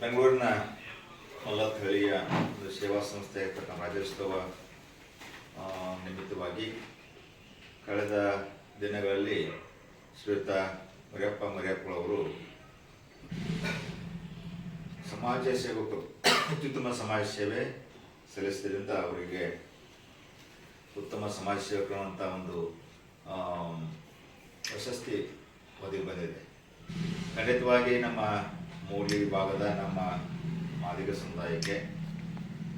ಬೆಂಗಳೂರಿನ ಮಲ್ಲತ್ತಹಳ್ಳಿಯ ಒಂದು ಸೇವಾ ಸಂಸ್ಥೆ ಇರ್ತಕ್ಕಂಥ ರಾಜ್ಯೋತ್ಸವ ನಿಮಿತ್ತವಾಗಿ ಕಳೆದ ದಿನಗಳಲ್ಲಿ ಶ್ರೀಯುತ ಮರಿಯಪ್ಪ ಮರಿಯಪ್ಪಳವರು ಸಮಾಜ ಸೇವಕರು, ಅತ್ಯುತ್ತಮ ಸಮಾಜ ಸೇವೆ ಸಲ್ಲಿಸಿದ್ರಿಂದ ಅವರಿಗೆ ಉತ್ತಮ ಸಮಾಜ ಸೇವಕರು ಅಂತ ಒಂದು ಪ್ರಶಸ್ತಿ ಒದಗಿ ಬಂದಿದೆ. ಖಂಡಿತವಾಗಿ ನಮ್ಮ ಮೂಲಿ ಭಾಗದ ನಮ್ಮ ಮಾದಿಗ ಸಮುದಾಯಕ್ಕೆ,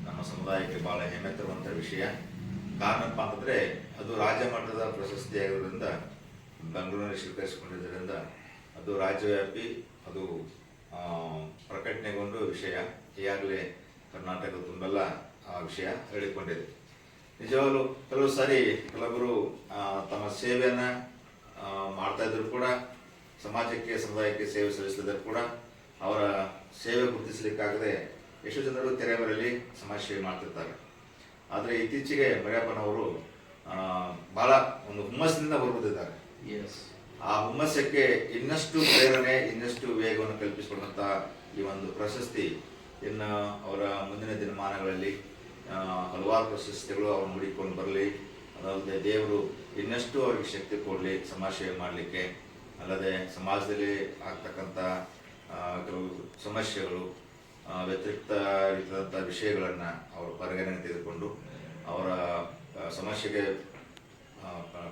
ನಮ್ಮ ಸಮುದಾಯಕ್ಕೆ ಬಹಳ ಹೆಮ್ಮೆ ತರುವಂಥ ವಿಷಯ ಕಾರಣಪ್ಪ ಅಂತಂದ್ರೆ, ಅದು ರಾಜ್ಯ ಮಟ್ಟದ ಪ್ರಶಸ್ತಿ ಆಗಿರೋದ್ರಿಂದ, ಬೆಂಗಳೂರಿನಲ್ಲಿ ಸ್ವೀಕರಿಸಿಕೊಂಡಿದ್ದರಿಂದ ಅದು ರಾಜ್ಯವ್ಯಾಪಿ, ಅದು ಪ್ರಕಟಣೆಗೊಂಡು ವಿಷಯ. ಈಗಾಗಲೇ ಕರ್ನಾಟಕ ತುಂಬೆಲ್ಲ ಆ ವಿಷಯ ಹೇಳಿಕೊಂಡಿದೆ. ನಿಜವಾಗಲೂ ಕೆಲವು ಸಾರಿ ಕೆಲವರು ತಮ್ಮ ಸೇವೆಯನ್ನು ಮಾಡ್ತಾ ಇದ್ರು ಕೂಡ, ಸಮಾಜಕ್ಕೆ, ಸಮುದಾಯಕ್ಕೆ ಸೇವೆ ಸಲ್ಲಿಸಿದ್ರು ಕೂಡ ಅವರ ಸೇವೆ ಗುರುತಿಸಲಿಕ್ಕಾಗದೆ ಎಷ್ಟು ಜನರು ತೆರೆ ಮರೆಯಲ್ಲಿ ಸಮಾಜ ಸೇವೆ ಮಾಡ್ತಿರ್ತಾರೆ. ಆದರೆ ಇತ್ತೀಚೆಗೆ ಮರಿಯಪ್ಪನವರು ಬಹಳ ಒಂದು ಹುಮ್ಮಸ್ಸಿನಿಂದ ಹೊರಬಿದ್ದಿದ್ದಾರೆ ಎಸ್ ಆ ಹುಮ್ಮಸ್ಸಕ್ಕೆ ಇನ್ನಷ್ಟು ಪ್ರೇರಣೆ ಇನ್ನಷ್ಟು ವೇಗವನ್ನು ಕಲ್ಪಿಸಿಕೊಂಡಂತಹ ಈ ಒಂದು ಪ್ರಶಸ್ತಿ ಇನ್ನು ಅವರ ಮುಂದಿನ ದಿನಮಾನಗಳಲ್ಲಿ ಹಲವಾರು ಪ್ರಶಸ್ತಿಗಳು ಅವ್ರು ಹುಡುಕಿಕೊಂಡು ಬರಲಿ. ಅದಲ್ಲದೆ ದೇವರು ಇನ್ನಷ್ಟು ಅವರಿಗೆ ಶಕ್ತಿ ಕೊಡಲಿ ಸಮಾಜ ಸೇವೆ ಮಾಡಲಿಕ್ಕೆ. ಅಲ್ಲದೆ ಸಮಾಜದಲ್ಲಿ ಆಗ್ತಕ್ಕಂಥ ಕೆಲವು ಸಮಸ್ಯೆಗಳು ವ್ಯತಿರಿಕ್ತ ರೀತಿಯಾದಂಥ ವಿಷಯಗಳನ್ನು ಅವರು ಪರಿಗಣನೆ ತೆಗೆದುಕೊಂಡು ಅವರ ಸಮಸ್ಯೆಗೆ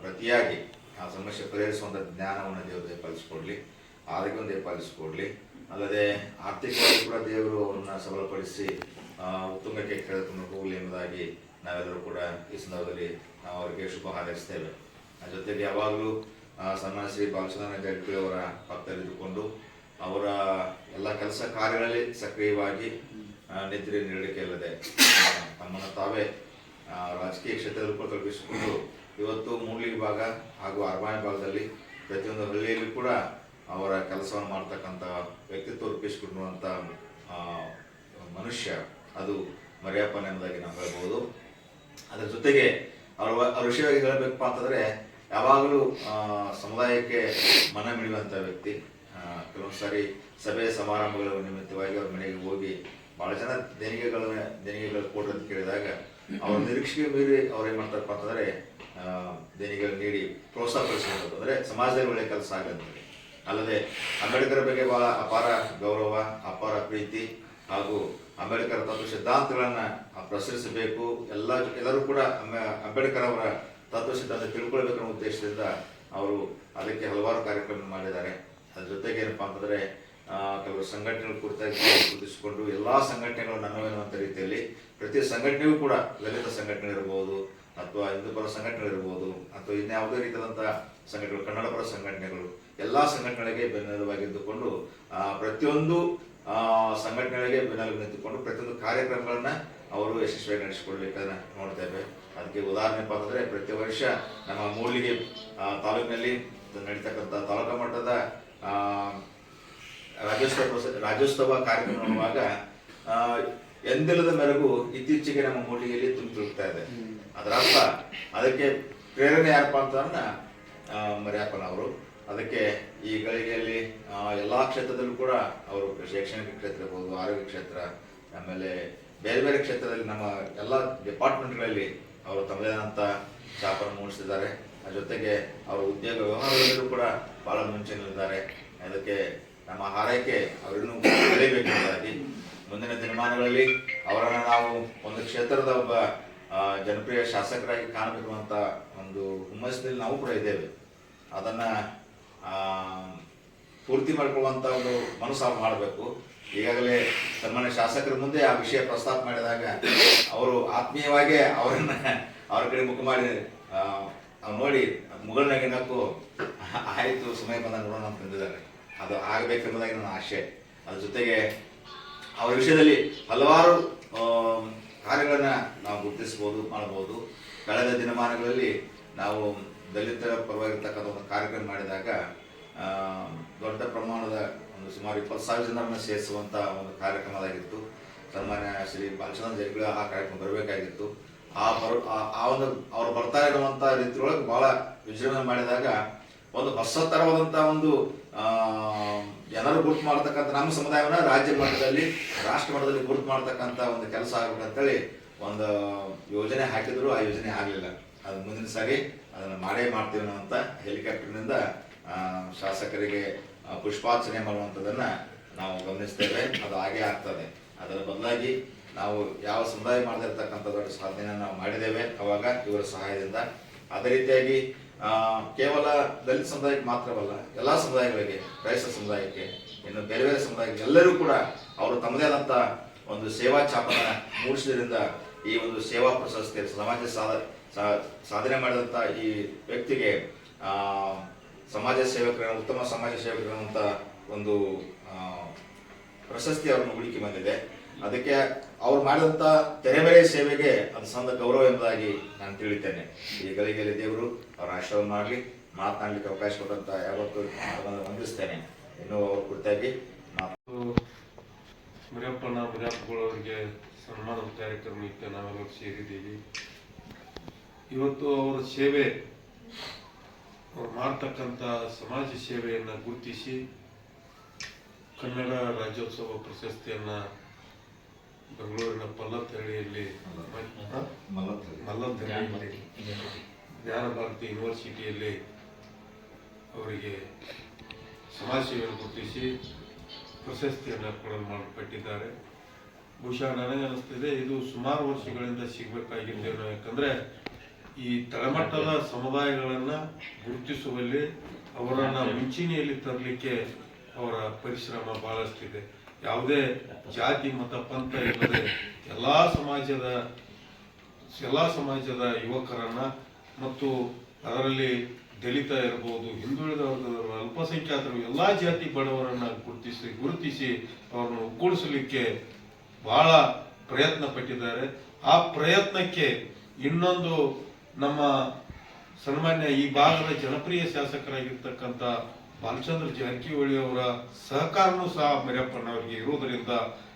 ಪ್ರತಿಯಾಗಿ ಆ ಸಮಸ್ಯೆ ಪರಿಹರಿಸುವಂಥ ಜ್ಞಾನವನ್ನು ದೇವರು ದಯಪಾಲಿಸಿಕೊಡ್ಲಿ, ಆರೋಗ್ಯವನ್ನು ದಯಪಾಲಿಸಿಕೊಡ್ಲಿ, ಅಲ್ಲದೆ ಆರ್ಥಿಕವಾಗಿ ಕೂಡ ದೇವರು ಅವರನ್ನು ಸಬಲಪಡಿಸಿ ಉತ್ತುಂಗಕ್ಕೆ ಕೆಳಕೊಂಡು ಹೋಗಲಿ ಎಂಬುದಾಗಿ ನಾವೆಲ್ಲರೂ ಕೂಡ ಈ ಸಂದರ್ಭದಲ್ಲಿ ಅವರಿಗೆ ಶುಭ ಹಾರೈಸ್ತೇವೆ ಜೊತೆಗೆ ಯಾವಾಗಲೂ ಸನ್ಮಾನ ಶ್ರೀ ಬಾಲಚಂದ್ರ ಜಾರಕಿಹೊಳಿ ಅವರ ಪಕ್ಕದಲ್ಲಿದ್ದುಕೊಂಡು ಅವರ ಎಲ್ಲ ಕೆಲಸ ಕಾರ್ಯಗಳಲ್ಲಿ ಸಕ್ರಿಯವಾಗಿ ನಿದ್ರೆ ನೀಡಲಿಕ್ಕೆ ಇಲ್ಲದೆ, ತಮ್ಮನ್ನು ತಾವೇ ರಾಜಕೀಯ ಕ್ಷೇತ್ರದಲ್ಲಿ ಕೂಡ ತೊಡಗಿಸಿಕೊಂಡು, ಇವತ್ತು ಮೂಡ್ಲಿ ಭಾಗ ಹಾಗೂ ಅರ್ಮಾಯಿ ಭಾಗದಲ್ಲಿ ಪ್ರತಿಯೊಂದು ಹಳ್ಳಿಯಲ್ಲಿ ಕೂಡ ಅವರ ಕೆಲಸವನ್ನು ಮಾಡ್ತಕ್ಕಂಥ ವ್ಯಕ್ತಿತ್ವ ರೂಪಿಸಿಕೊಂಡಿರುವಂಥ ಮನುಷ್ಯ ಅದು ಮರ್ಯಾಪನ ಎಂಬುದಾಗಿ ನಾವು ಹೇಳ್ಬೋದು. ಅದರ ಜೊತೆಗೆ ಅವರ, ಅವ್ರ ವಿಷಯವಾಗಿ ಹೇಳಬೇಕಪ್ಪ ಅಂತಂದರೆ, ಯಾವಾಗಲೂ ಸಮುದಾಯಕ್ಕೆ ಮನ ಮಿಡಿಯುವಂಥ ವ್ಯಕ್ತಿ. ಕೆಲವೊಂದು ಸಾರಿ ಸಭೆ ಸಮಾರಂಭಗಳ ನಿಮಿತ್ತವಾಗಿ ಅವ್ರ ಮನೆಗೆ ಹೋಗಿ ಬಹಳ ಜನ ದೇಣಿಗೆಗಳ ದೇಣಿಗೆಗಳು ಕೊಡ್ರಿ ಅಂತ ಕೇಳಿದಾಗ ಅವ್ರ ನಿರೀಕ್ಷೆಗೆ ಮೀರಿ ಅವ್ರು ಏನ್ ಮಾಡ್ತಾರಪ್ಪ ಅಂತಂದ್ರೆ ದೇಣಿಗೆಗಳು ನೀಡಿ ಪ್ರೋತ್ಸಾಹಪಡಿಸುವಂಥದ್ದು ಅಂದ್ರೆ ಸಮಾಜದಲ್ಲಿ ಒಳ್ಳೆ ಕೆಲಸ ಆಗುತ್ತೆ. ಅಲ್ಲದೆ ಅಂಬೇಡ್ಕರ್ ಬಗ್ಗೆ ಬಹಳ ಅಪಾರ ಗೌರವ, ಅಪಾರ ಪ್ರೀತಿ ಹಾಗೂ ಅಂಬೇಡ್ಕರ್ ತತ್ವ ಸಿದ್ಧಾಂತಗಳನ್ನ ಪ್ರಸರಿಸಬೇಕು. ಎಲ್ಲ ಎಲ್ಲರೂ ಕೂಡ ಅಂಬೆ- ಅಂಬೇಡ್ಕರ್ ಅವರ ತತ್ವ ಸಿದ್ಧಾಂತ ತಿಳ್ಕೊಳ್ಬೇಕನ್ನೋ ಉದ್ದೇಶದಿಂದ ಅವರು ಅದಕ್ಕೆ ಹಲವಾರು ಕಾರ್ಯಕ್ರಮ ಮಾಡಿದ್ದಾರೆ. ಅದ್ರ ಜೊತೆಗೆ ಏನಪ್ಪಾ ಅಂತಂದ್ರೆ ಕೆಲವು ಸಂಘಟನೆಗಳು ಕುರಿತಾಗಿ ಗುರುತಿಸಿಕೊಂಡು ಎಲ್ಲಾ ಸಂಘಟನೆಗಳು ನನ್ನವೇನುವಂತ ರೀತಿಯಲ್ಲಿ ಪ್ರತಿ ಸಂಘಟನೆಯೂ ಕೂಡ ದಲಿತ ಸಂಘಟನೆ ಇರಬಹುದು ಅಥವಾ ಹಿಂದೂ ಪರ ಇರಬಹುದು ಅಥವಾ ಇನ್ಯಾವುದೇ ರೀತಿಯಾದಂತಹ ಸಂಘಟನೆಗಳು ಕನ್ನಡ ಪರ ಸಂಘಟನೆಗಳು ಎಲ್ಲಾ ಸಂಘಟನೆಗಳಿಗೆ ಬೆನ್ನೆಲುಬಾಗಿದ್ದುಕೊಂಡು ಆ, ಪ್ರತಿಯೊಂದು ಆ, ಸಂಘಟನೆಗಳಿಗೆ ಬೆನ್ನೆಲುಬು ನಿಂತುಕೊಂಡು ಪ್ರತಿಯೊಂದು ಕಾರ್ಯಕ್ರಮಗಳನ್ನ ಅವರು ಯಶಸ್ವಿಯಾಗಿ ನಡೆಸಿಕೊಡ್ಬೇಕಾದ್ರೆ ನೋಡ್ತೇವೆ ಅದಕ್ಕೆ ಉದಾಹರಣೆ ಅಂತಂದರೆ ಪ್ರತಿ ವರ್ಷ ನಮ್ಮ ಮೂಲಿಗೆ ತಾಲೂಕಿನಲ್ಲಿ ನಡೀತಕ್ಕಂಥ ತಾಲೂಕಾ ಮಟ್ಟದ ರಾಜ್ಯೋತ್ಸವ ರಾಜ್ಯೋತ್ಸವ ಕಾರ್ಯಕ್ರಮ ನೋಡುವಾಗ ಎಂದಿಲ್ಲದ ಮೆರಗು ಇತ್ತೀಚೆಗೆ ನಮ್ಮ ಮೂಲಿಗೆಯಲ್ಲಿ ತುಂಬಿ ಇದೆ. ಅದರ ಅರ್ಥ ಅದಕ್ಕೆ ಪ್ರೇರಣೆ ಯಾರಪ್ಪ ಅಂತಂದ್ರೆ ಮರಿಯಪ್ಪನ ಅವರು ಅದಕ್ಕೆ ಈ ಗಳಿಗೆಯಲ್ಲಿ ಎಲ್ಲಾ ಕ್ಷೇತ್ರದಲ್ಲೂ ಕೂಡ ಅವರು ಶೈಕ್ಷಣಿಕ ಕ್ಷೇತ್ರ ಇರ್ಬೋದು, ಆರೋಗ್ಯ ಕ್ಷೇತ್ರ, ಆಮೇಲೆ ಬೇರೆ ಬೇರೆ ಕ್ಷೇತ್ರದಲ್ಲಿ ನಮ್ಮ ಎಲ್ಲ ಡಿಪಾರ್ಟ್ಮೆಂಟ್ಗಳಲ್ಲಿ ಅವರು ತಮ್ಮದೇ ಆದಂಥ ಛಾಪನ್ನು ಮೂಡಿಸಿದ್ದಾರೆ. ಜೊತೆಗೆ ಅವರ ಉದ್ಯೋಗ ವ್ಯವಹಾರದಲ್ಲೂ ಕೂಡ ಬಹಳ ಮುಂಚೆನಿದ್ದಾರೆ ಅದಕ್ಕೆ ನಮ್ಮ ಹಾರೈಕೆ ಅವರನ್ನು ಬೆಳಿಬೇಕೆಂಬುದಾಗಿ ಮುಂದಿನ ದಿನಮಾನಗಳಲ್ಲಿ ಅವರನ್ನು ನಾವು ಒಂದು ಕ್ಷೇತ್ರದ ಒಬ್ಬ ಜನಪ್ರಿಯ ಶಾಸಕರಾಗಿ ಕಾಣಬೇಕು ಒಂದು ಹುಮ್ಮಸ್ಸಿನಲ್ಲಿ ನಾವು ಕೂಡ ಇದ್ದೇವೆ. ಅದನ್ನ ಪೂರ್ತಿ ಮಾಡಿಕೊಳ್ಳುವಂತ ಒಂದು ಮನಸ್ಸು ಮಾಡಬೇಕು. ಈಗಾಗಲೇ ಸನ್ಮಾನ್ಯ ಶಾಸಕರ ಮುಂದೆ ಆ ವಿಷಯ ಪ್ರಸ್ತಾಪ ಮಾಡಿದಾಗ ಅವರು ಆತ್ಮೀಯವಾಗಿ ಅವರನ್ನ, ಅವರ ಕಡೆ ಮುಖ ಮಾಡಿ ಆ, ಅವ್ರು ನೋಡಿ ಮುಗಳನಾಗಿ ಆಯಿತು ಸಮಯ ಬಂದಾಗ ನೋಡೋಣ ಅಂತ ನಿಂತಿದ್ದಾರೆ ಅದು ಆಗಬೇಕೆಂಬುದಾಗಿ ನನ್ನ ಆಶೆ. ಅದ್ರ ಜೊತೆಗೆ ಅವರ ವಿಷಯದಲ್ಲಿ ಹಲವಾರು ಕಾರ್ಯಗಳನ್ನು ನಾವು ಗುರುತಿಸಬಹುದು ಮಾಡಬಹುದು. ಕಳೆದ ದಿನಮಾನಗಳಲ್ಲಿ ನಾವು ದಲಿತರ ಪರವಾಗಿರ್ತಕ್ಕಂಥ ಒಂದು ಕಾರ್ಯಕ್ರಮ ಮಾಡಿದಾಗ ದೊಡ್ಡ ಪ್ರಮಾಣದ ಒಂದು ಸುಮಾರು ಇಪ್ಪತ್ತು ಸಾವಿರ ಜನರನ್ನು ಸೇರಿಸುವಂಥ ಒಂದು ಕಾರ್ಯಕ್ರಮದಾಗಿತ್ತು. ಸನ್ಮಾನ್ಯ ಶ್ರೀ ಬಾಲಚಂದ್ರ ಜೈಗಳ ಆ ಕಾರ್ಯಕ್ರಮ ಬರಬೇಕಾಗಿತ್ತು. ಆ ಬರ ಆ- ಒಂದು ಅವ್ರು ಬರ್ತಾ ಇರುವಂತ ರೀತಿಯೊಳಗೆ ಬಹಳ ವಿಜೃಂಭಣೆ ಮಾಡಿದಾಗ ಒಂದು ಹೊಸ ತರವಾದಂತ ಒಂದು ಜನರು ಗುರುತು ಮಾಡ್ತಕ್ಕಂಥ ನಮ್ಮ ಸಮುದಾಯವನ್ನ ರಾಜ್ಯ ಮಟ್ಟದಲ್ಲಿ, ರಾಷ್ಟ್ರ ಮಟ್ಟದಲ್ಲಿ ಗುರುತು ಮಾಡ್ತಕ್ಕಂಥ ಒಂದು ಕೆಲಸ ಆಗ್ಬೇಕಂತೇಳಿ ಒಂದು ಯೋಜನೆ ಹಾಕಿದ್ರು. ಆ ಯೋಜನೆ ಆಗಲಿಲ್ಲ. ಅದು ಮುಂದಿನ ಸಾರಿ ಅದನ್ನು ಮಾಡೇ ಮಾಡ್ತೀವಿ ಅಂತ ಹೆಲಿಕಾಪ್ಟರ್ನಿಂದ ಶಾಸಕರಿಗೆ ಪುಷ್ಪಾರ್ಚನೆ ಮಾಡುವಂಥದ್ದನ್ನ ನಾವು ಗಮನಿಸ್ತೇವೆ. ಅದು ಹಾಗೆ ಆಗ್ತದೆ. ಅದರ ಬದಲಾಗಿ ನಾವು ಯಾವ ಸಮುದಾಯ ಮಾಡದಿರ್ತಕ್ಕಂಥ ದೊಡ್ಡ ಸಾಧನೆಯನ್ನು ನಾವು ಮಾಡಿದ್ದೇವೆ. ಅವಾಗ ಇವರ ಸಹಾಯದಿಂದ. ಅದೇ ರೀತಿಯಾಗಿ ಕೇವಲ ದಲಿತ ಸಮುದಾಯಕ್ಕೆ ಮಾತ್ರವಲ್ಲ, ಎಲ್ಲ ಸಮುದಾಯಗಳಿಗೆ, ಕ್ರೈಸ್ತ ಸಮುದಾಯಕ್ಕೆ, ಇನ್ನು ಬೇರೆ ಬೇರೆ ಸಮುದಾಯಕ್ಕೆ ಎಲ್ಲರೂ ಕೂಡ ಅವರು ತಮ್ಮದೇ ಆದಂಥ ಒಂದು ಸೇವಾ ಛಾಪನ ಮೂಡಿಸಿದ್ರಿಂದ ಈ ಒಂದು ಸೇವಾ ಪ್ರಶಸ್ತಿ, ಸಮಾಜ ಸಾಧ ಸಾಧನೆ ಮಾಡಿದಂಥ ಈ ವ್ಯಕ್ತಿಗೆ ಸಮಾಜ ಸೇವಕರ, ಉತ್ತಮ ಸಮಾಜ ಸೇವಕರಂತ ಒಂದು ಪ್ರಶಸ್ತಿ ಅವ್ರನ್ನ ಹುಡುಕಿ ಬಂದಿದೆ. ಅದಕ್ಕೆ ಅವ್ರು ಮಾಡಿದಂತ ತೆರೆಮರೆ ಸೇವೆಗೆ ಅದು ಸಂದ ಗೌರವ ಎಂಬುದಾಗಿ ನಾನು ತಿಳಿತೇನೆ ಈ ಗಲಿಗಲಿ ದೇವರು ಅವರ ಆಶೀರ್ವಾದ ಮಾಡಲಿ, ಮಾತನಾಡಲಿಕ್ಕೆ ಅವಕಾಶ ಕೊಟ್ಟಂತ ಯಾವತ್ತೂ ವಂದಿಸ್ತೇನೆ ಇನ್ನು ಅವ್ರ ಕುರಿತಾಗಿ ಮುರಿಯಪ್ಪನ ಮುರಿಯಪ್ಪಗಳವರಿಗೆ ಕಾರ್ಯಕ್ರಮ ಕಾರ್ಯಕ್ರಮಕ್ಕೆ ನಾವೆಲ್ಲ ಸೇರಿದ್ದೀವಿ. ಇವತ್ತು ಅವರ ಸೇವೆ, ಅವ್ರು ಮಾಡ್ತಕ್ಕಂಥ ಸಮಾಜ ಸೇವೆಯನ್ನು ಗುರುತಿಸಿ ಕನ್ನಡ ರಾಜ್ಯೋತ್ಸವ ಪ್ರಶಸ್ತಿಯನ್ನ ಬೆಂಗಳೂರಿನ ಪಲ್ಲತ್ತಹಳ್ಳಿಯಲ್ಲಿ ಹ? ಮಲ್ಲತ್ತಹಳ್ಳಿಯಲ್ಲಿ ಜ್ಞಾನ ಭಾರತಿ ಯೂನಿವರ್ಸಿಟಿಯಲ್ಲಿ ಅವರಿಗೆ ಸಮಾಜ ಸೇವೆಯನ್ನು ಗುರುತಿಸಿ ಪ್ರಶಸ್ತಿಯನ್ನು ಕೊಡಲು ಮಾಡಲ್ಪಟ್ಟಿದ್ದಾರೆ ಬಹುಶಃ ನನಗೆ ಅನಿಸ್ತಿದೆ ಇದು ಸುಮಾರು ವರ್ಷಗಳಿಂದ ಸಿಗಬೇಕಾಗಿದ್ದೇವೆ ಯಾಕಂದ್ರೆ ಈ ತಳಮಟ್ಟದ ಸಮುದಾಯಗಳನ್ನ ಗುರುತಿಸುವಲ್ಲಿ ಅವರನ್ನು ಮುಂಚೂಣಿಯಲ್ಲಿ ತರಲಿಕ್ಕೆ ಅವರ ಪರಿಶ್ರಮ ಬಹಳಷ್ಟಿದೆ. ಯಾವುದೇ ಜಾತಿ, ಮತ, ಪಂಥ ಇಲ್ಲದೆ ಎಲ್ಲಾ ಸಮಾಜದ, ಎಲ್ಲ ಸಮಾಜದ ಯುವಕರನ್ನ ಮತ್ತು ಅದರಲ್ಲಿ ದಲಿತ ಇರಬಹುದು ಹಿಂದುಳಿದ ವರ್ಗದವರು, ಅಲ್ಪಸಂಖ್ಯಾತರು, ಎಲ್ಲಾ ಜಾತಿ ಬಡವರನ್ನ ಗುರುತಿಸಿ ಗುರುತಿಸಿ ಅವರನ್ನು ಒಗ್ಗೂಡಿಸಲಿಕ್ಕೆ ಬಹಳ ಪ್ರಯತ್ನ ಪಟ್ಟಿದ್ದಾರೆ. ಆ ಪ್ರಯತ್ನಕ್ಕೆ ಇನ್ನೊಂದು ನಮ್ಮ ಸನ್ಮಾನ್ಯ ಈ ಭಾಗದ ಜನಪ್ರಿಯ ಶಾಸಕರಾಗಿರ್ತಕ್ಕಂಥ ಬಾಲಚಂದ್ರ ಜಾರಕಿಹೊಳಿ ಅವರ ಸಹಕಾರನೂ ಸಹ ಮರಿಯಪ್ಪನವರಿಗೆ ಇರುವುದರಿಂದ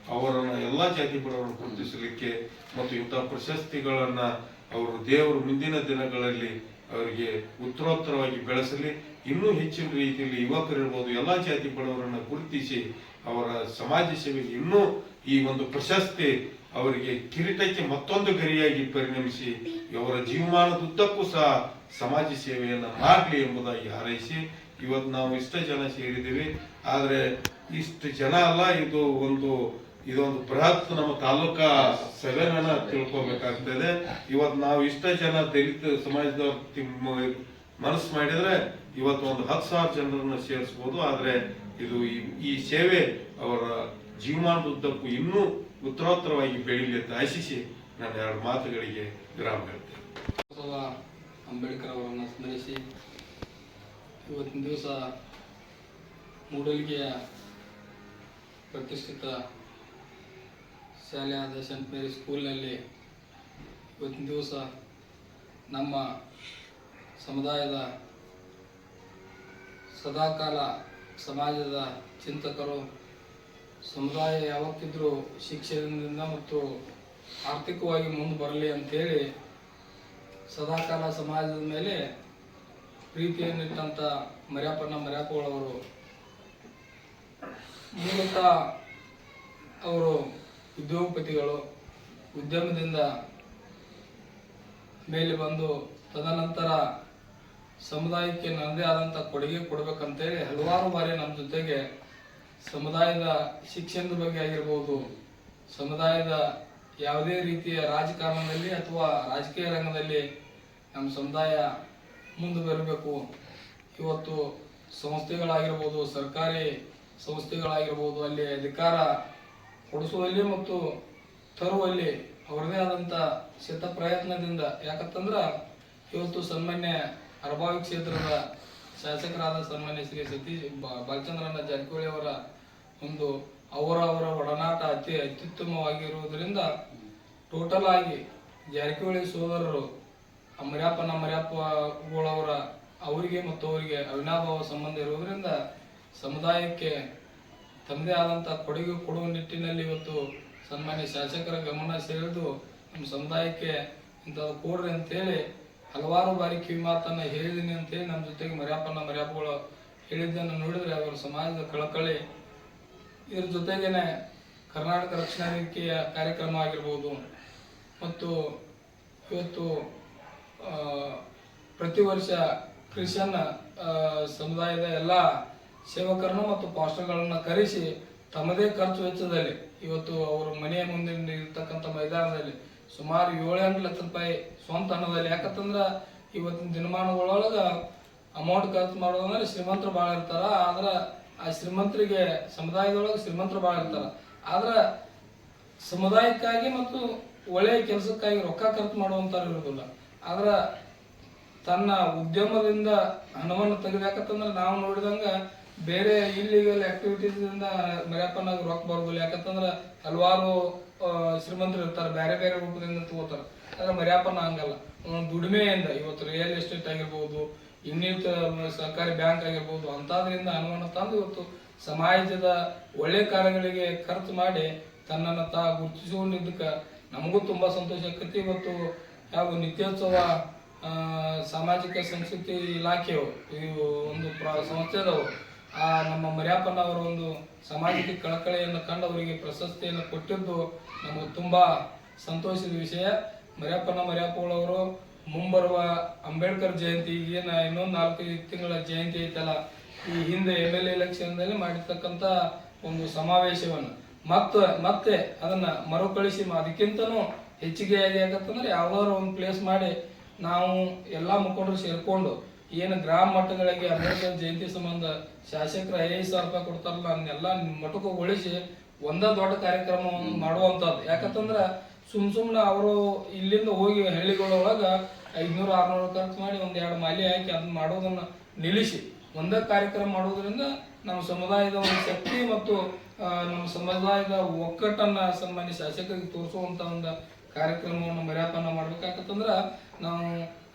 ಅವರನ್ನು ಎಲ್ಲ ಜಾತಿ ಬಡವರನ್ನು ಗುರುತಿಸಲಿಕ್ಕೆ ಮತ್ತು ಇಂಥ ಪ್ರಶಸ್ತಿಗಳನ್ನು ಅವರು ದೇವರು ಮುಂದಿನ ದಿನಗಳಲ್ಲಿ ಅವರಿಗೆ ಉತ್ತರೋತ್ತರವಾಗಿ ಬೆಳೆಸಲಿ, ಇನ್ನೂ ಹೆಚ್ಚಿನ ರೀತಿಯಲ್ಲಿ ಯುವಕರಿರ್ಬೋದು ಎಲ್ಲ ಜಾತಿ ಬಡವರನ್ನು ಗುರುತಿಸಿ ಅವರ ಸಮಾಜ ಸೇವೆಗೆ ಇನ್ನೂ ಈ ಒಂದು ಪ್ರಶಸ್ತಿ ಅವರಿಗೆ ಕಿರೀಟಕ್ಕೆ ಮತ್ತೊಂದು ಗರಿಯಾಗಿ ಪರಿಣಮಿಸಿ ಅವರ ಜೀವಮಾನದುದ್ದಕ್ಕೂ ಸಹ ಸಮಾಜ ಸೇವೆಯನ್ನು ಮಾಡಲಿ ಎಂಬುದಾಗಿ ಹಾರೈಸಿ ಇವತ್ತು ನಾವು ಇಷ್ಟ ಜನ ಸೇರಿದ್ದೀವಿ, ಆದರೆ ಇಷ್ಟು ಜನ ಅಲ್ಲ, ಇದು ಒಂದು, ಇದೊಂದು ಬೃಹತ್ ನಮ್ಮ ತಾಲೂಕಾ ಸಭೆನ ತಿಳ್ಕೊಬೇಕಾಗ್ತದೆ. ಇವತ್ತು ನಾವು ಇಷ್ಟ ಜನ ದಲಿತ ಸಮಾಜದ ತಿಮ್- ಮನಸ್ಸು ಮಾಡಿದ್ರೆ ಇವತ್ತು ಒಂದು ಹತ್ತು ಸಾವಿರ ಜನರನ್ನ ಸೇರಿಸಬಹುದು ಆದರೆ ಇದು ಈ- ಈ ಸೇವೆ ಅವರ ಜೀವಮಾನದುದ್ದಕ್ಕೂ ಇನ್ನೂ ಉತ್ತರೋತ್ತರವಾಗಿ ಬೆಳೀಲಿ ಅಂತ ಆಶಿಸಿ ನಾನು ಎರಡು ಮಾತುಗಳಿಗೆ ವಿರಾಮ ಹೇಳ್ತೇನೆ ಅಂಬೇಡ್ಕರ್ ಅವರನ್ನು ಸ್ಮರಿಸಿ. ಇವತ್ತಿನ ದಿವಸ ಮೂಡಲ್ಗಿಯ ಪ್ರತಿಷ್ಠಿತ ಶಾಲೆಯಾದ ಸೆಂಟ್ ಮೇರಿ ಸ್ಕೂಲ್ನಲ್ಲಿ ಇವತ್ತಿನ ದಿವಸ ನಮ್ಮ ಸಮುದಾಯದ ಸದಾಕಾಲ ಸಮಾಜದ ಚಿಂತಕರು, ಸಮುದಾಯ ಯಾವತ್ತಿದ್ರೂ ಶಿಕ್ಷಣದಿಂದ ಮತ್ತು ಆರ್ಥಿಕವಾಗಿ ಮುಂದೆ ಬರಲಿ ಅಂತೇಳಿ ಸದಾಕಾಲ ಸಮಾಜದ ಮೇಲೆ ಪ್ರೀತಿಯನ್ನಿಟ್ಟಂತ ಮರ್ಯಾಪಣ್ಣ ಮರ್ಯಾಪಗಳವರು ಮೂಲತಃ ಅವರು ಉದ್ಯೋಗಪತಿಗಳು ಉದ್ಯಮದಿಂದ ಮೇಲೆ ಬಂದು ತದನಂತರ ಸಮುದಾಯಕ್ಕೆ ನನ್ನದೇ ಆದಂಥ ಕೊಡುಗೆ ಕೊಡಬೇಕಂತೇಳಿ ಹಲವಾರು ಬಾರಿ ನಮ್ಮ ಜೊತೆಗೆ ಸಮುದಾಯದ ಶಿಕ್ಷಣದ ಬಗ್ಗೆ ಆಗಿರ್ಬೋದು, ಸಮುದಾಯದ ಯಾವುದೇ ರೀತಿಯ ರಾಜಕಾರಣದಲ್ಲಿ ಅಥವಾ ರಾಜಕೀಯ ರಂಗದಲ್ಲಿ ನಮ್ಮ ಸಮುದಾಯ ಮುಂದೆ ಬರಬೇಕು. ಇವತ್ತು ಸಂಸ್ಥೆಗಳಾಗಿರ್ಬೋದು, ಸರ್ಕಾರಿ ಸಂಸ್ಥೆಗಳಾಗಿರ್ಬೋದು, ಅಲ್ಲಿ ಅಧಿಕಾರ ಕೊಡಿಸುವಲ್ಲಿ ಮತ್ತು ತರುವಲ್ಲಿ ಅವರದೇ ಆದಂಥ ಸಿದ್ಧ ಪ್ರಯತ್ನದಿಂದ ಯಾಕಂತಂದ್ರೆ ಇವತ್ತು ಸನ್ಮಾನ್ಯ ಅರಬಾವಿ ಕ್ಷೇತ್ರದ ಶಾಸಕರಾದ ಸನ್ಮಾನ್ಯ ಶ್ರೀ ಸತೀಶ್ ಬಾಲಚಂದ್ರನ ಜಾರಕಿಹೊಳಿ ಅವರ ಒಂದು ಅವರ ಅವರ ಒಡನಾಟ ಅತಿ ಅತ್ಯುತ್ತಮವಾಗಿರುವುದರಿಂದ ಟೋಟಲ್ ಆಗಿ ಜಾರಕಿಹೊಳಿ ಸೋದರರು ಆ ಮರ್ಯಾಪನ ಮರ್ಯಾಪಗಳವರ ಅವರಿಗೆ ಮತ್ತು ಅವರಿಗೆ ಅವಿನಾಭಾವ ಸಂಬಂಧ ಇರುವುದರಿಂದ ಸಮುದಾಯಕ್ಕೆ ತಮ್ಮದೇ ಆದಂಥ ಕೊಡುಗೆ ಕೊಡುವ ನಿಟ್ಟಿನಲ್ಲಿ ಇವತ್ತು ಸನ್ಮಾನ್ಯ ಶಾಸಕರ ಗಮನ ಸೆಳೆದು ನಮ್ಮ ಸಮುದಾಯಕ್ಕೆ ಇಂಥದ್ದು ಕೊಡ್ರಿ ಅಂತೇಳಿ ಹಲವಾರು ಬಾರಿ ಕಿವಿ ಹೇಳಿದ್ದೀನಿ ಅಂತೇಳಿ ನಮ್ಮ ಜೊತೆಗೆ ಮರ್ಯಾಪನ ಮರ್ಯಾಪಗಳು ಹೇಳಿದ್ದನ್ನು ನೋಡಿದ್ರೆ ಅವರ ಸಮಾಜದ ಕಳಕಳಿ. ಇದ್ರ ಜೊತೆಗೇನೆ ಕರ್ನಾಟಕ ರಕ್ಷಣಾ ವೇದಿಕೆಯ ಕಾರ್ಯಕ್ರಮ ಆಗಿರ್ಬೋದು. ಮತ್ತು ಇವತ್ತು ಪ್ರತಿ ವರ್ಷ ಕ್ರಿಶ್ಚಿಯನ್ ಸಮುದಾಯದ ಎಲ್ಲ ಸೇವಕರನ್ನು ಮತ್ತು ಪಾಸ್ಟರ್ಗಳನ್ನು ಕರೆಸಿ ತಮ್ಮದೇ ಖರ್ಚು ವೆಚ್ಚದಲ್ಲಿ ಇವತ್ತು ಅವರ ಮನೆಯ ಮುಂದೆ ಇರ್ತಕ್ಕಂಥ ಮೈದಾನದಲ್ಲಿ ಸುಮಾರು ಏಳೆಂಟು ಲಕ್ಷ ರೂಪಾಯಿ ಸ್ವಂತ ಹಣದಲ್ಲಿ. ಯಾಕಂತಂದ್ರೆ ಇವತ್ತಿನ ದಿನಮಾನಗಳೊಳಗೆ ಅಮೌಂಟ್ ಖರ್ಚು ಮಾಡೋದಂದ್ರೆ ಶ್ರೀಮಂತರು ಭಾಳ ಇರ್ತಾರ. ಆದ್ರೆ ಆ ಶ್ರೀಮಂತರಿಗೆ, ಸಮುದಾಯದೊಳಗೆ ಶ್ರೀಮಂತರು ಭಾಳ ಇರ್ತಾರ. ಆದ್ರೆ ಸಮುದಾಯಕ್ಕಾಗಿ ಮತ್ತು ಒಳ್ಳೆಯ ಕೆಲಸಕ್ಕಾಗಿ ರೊಕ್ಕ ಖರ್ಚು ಮಾಡುವಂಥವ್ರು ಇರೋದಿಲ್ಲ. ಆದ್ರ ತನ್ನ ಉದ್ಯಮದಿಂದ ಹಣವನ್ನು ತೆಗೆದಾಕತ್ತಂದ್ರೆ ನಾವು ನೋಡಿದಂಗ ಬೇರೆ ಇಲ್ಲಿಗಲ್ ಆಕ್ಟಿವಿಟೀಸ್ ಇಂದ ಮರ್ಯಾಪನ್ನಾಗ ರೊಕ್ಕ ಬರ್ಬೋದು. ಯಾಕಂತಂದ್ರೆ ಹಲವಾರು ಶ್ರೀಮಂತರು ಇರ್ತಾರೆ. ಬೇರೆ ಬೇರೆ ರೂಪದಿಂದ ತಗೋತಾರೆ. ಆದ್ರೆ ಮರ್ಯಾಪನ ಹಂಗಲ್ಲ. ದುಡಿಮೆಯಿಂದ ಇವತ್ತು ರಿಯಲ್ ಎಸ್ಟೇಟ್ ಆಗಿರ್ಬೋದು, ಇನ್ನಿತ ಸರ್ಕಾರಿ ಬ್ಯಾಂಕ್ ಆಗಿರ್ಬೋದು, ಅಂಥದ್ರಿಂದ ಹಣವನ್ನು ತಂದು ಇವತ್ತು ಸಮಾಜದ ಒಳ್ಳೆ ಕಾರ್ಯಗಳಿಗೆ ಖರ್ಚು ಮಾಡಿ ತನ್ನನ್ನು ತಾ ಗುರುತಿಸಿಕೊಂಡಿದ್ದಕ್ಕೆ ನಮಗೂ ತುಂಬ ಸಂತೋಷ ಆಕೈತಿ ಇವತ್ತು ಯಾವ ನಿತ್ಯೋತ್ಸವ ಸಾಮಾಜಿಕ ಸಂಸ್ಕೃತಿ ಇಲಾಖೆಯು ಇವು ಒಂದು ಪ್ರ ಸಂಸ್ಥೆದವು ಆ, ನಮ್ಮ ಮರ್ಯಾಪನವರ ಒಂದು ಸಾಮಾಜಿಕ ಕಳಕಳಿಯನ್ನು ಕಂಡು ಅವರಿಗೆ ಪ್ರಶಸ್ತಿಯನ್ನು ಕೊಟ್ಟಿದ್ದು ನಮಗೆ ತುಂಬ ಸಂತೋಷದ ವಿಷಯ. ಮರ್ಯಾಪನ ಮರ್ಯಾಪಗಳವರು ಮುಂಬರುವ ಅಂಬೇಡ್ಕರ್ ಜಯಂತಿ, ಈಗೇನ ಇನ್ನೊಂದು ನಾಲ್ಕೈದು ತಿಂಗಳ ಜಯಂತಿ ಐತಲ್ಲ, ಈ ಹಿಂದೆ ಎಂ ಎಲ್ ಎಲೆಕ್ಷನ್ದಲ್ಲಿ ಮಾಡಿರ್ತಕ್ಕಂಥ ಒಂದು ಸಮಾವೇಶವನ್ನು. ಮತ್ತೆ ಮತ್ತೆ ಅದನ್ನ ಮರುಕಳಿಸಿ ಅದಕ್ಕಿಂತನೂ ಹೆಚ್ಚಿಗೆ ಆಗಿ ಯಾಕಂತಂದ್ರೆ ಯಾವ್ದಾದ್ರು ಒಂದು ಪ್ಲೇಸ್ ಮಾಡಿ ನಾವು ಎಲ್ಲ ಮುಖಂಡರು ಸೇರ್ಕೊಂಡು ಏನು ಗ್ರಾಮ ಮಟ್ಟಗಳಿಗೆ ಅಂಬೇಡ್ಕರ್ ಜಯಂತಿ ಸಂಬಂಧ ಶಾಸಕರು ಐದು ಸಾವಿರ ರೂಪಾಯಿ ಕೊಡ್ತಾರಲ್ಲ ಅದನ್ನೆಲ್ಲ ಮಟಕಗೊಳಿಸಿ ಒಂದೇ ದೊಡ್ಡ ಕಾರ್ಯಕ್ರಮವನ್ನು ಮಾಡುವಂಥದ್ದು ಯಾಕಂತಂದ್ರೆ ಸುಮ್ ಸುಮ್ಮನೆ ಅವರು ಇಲ್ಲಿಂದ ಹೋಗಿ ಹಳ್ಳಿಗಳೊಳಗೆ ಐದುನೂರು ಆರುನೂರು ಖರ್ಚು ಮಾಡಿ ಒಂದು ಎರಡು ಮಾಲೆ ಹಾಕಿ ಅದನ್ನ ಮಾಡೋದನ್ನ ನಿಲ್ಲಿಸಿ. ಒಂದೇ ಕಾರ್ಯಕ್ರಮ ಮಾಡೋದ್ರಿಂದ ನಮ್ಮ ಸಮುದಾಯದ ಒಂದು ಶಕ್ತಿ ಮತ್ತು ನಮ್ಮ ಸಮುದಾಯದ ಒಕ್ಕಟ್ಟನ್ನ ಸನ್ಮಾನ್ಯ ಶಾಸಕರಿಗೆ ತೋರಿಸುವಂತ ಒಂದು ಕಾರ್ಯಕ್ರಮವನ್ನು ಮರ್ಯಾಪನ ಮಾಡ್ಬೇಕಾಗತ್ತಂದ್ರ ನಾವು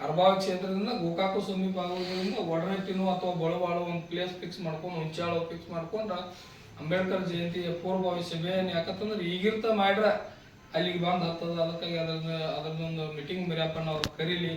ಅರ್ಬಾವ್ ಕ್ಷೇತ್ರದಿಂದ ಗೋಕಾಕು ಸಮೀಪ ಆಗೋದ್ರಿಂದ ಒಡನೆಟ್ಟಿನೋ ಅಥವಾ ಬಳವಾಳು ಒಂದು ಪ್ಲೇಸ್ ಫಿಕ್ಸ್ ಮಾಡ್ಕೊಂಡು ಹುಂಚಾಳು ಫಿಕ್ಸ್ ಮಾಡ್ಕೊಂಡ್ರ ಅಂಬೇಡ್ಕರ್ ಜಯಂತಿಯ ಪೂರ್ವಭಾವಿ ಸಭೆಯನ್ನು ಯಾಕಂತಂದ್ರೆ ಈಗಿರ್ತ ಮಾಡ್ರ ಅಲ್ಲಿಗೆ ಬಂದು ಹತ್ತದ, ಅದಕ್ಕಾಗಿ ಅದ್ರದ್ದು ಅದ್ರದ್ದೊಂದು ಮೀಟಿಂಗ್ ಮರ್ಯಾಪನ್ನ ಅವ್ರು ಕರೀಲಿ.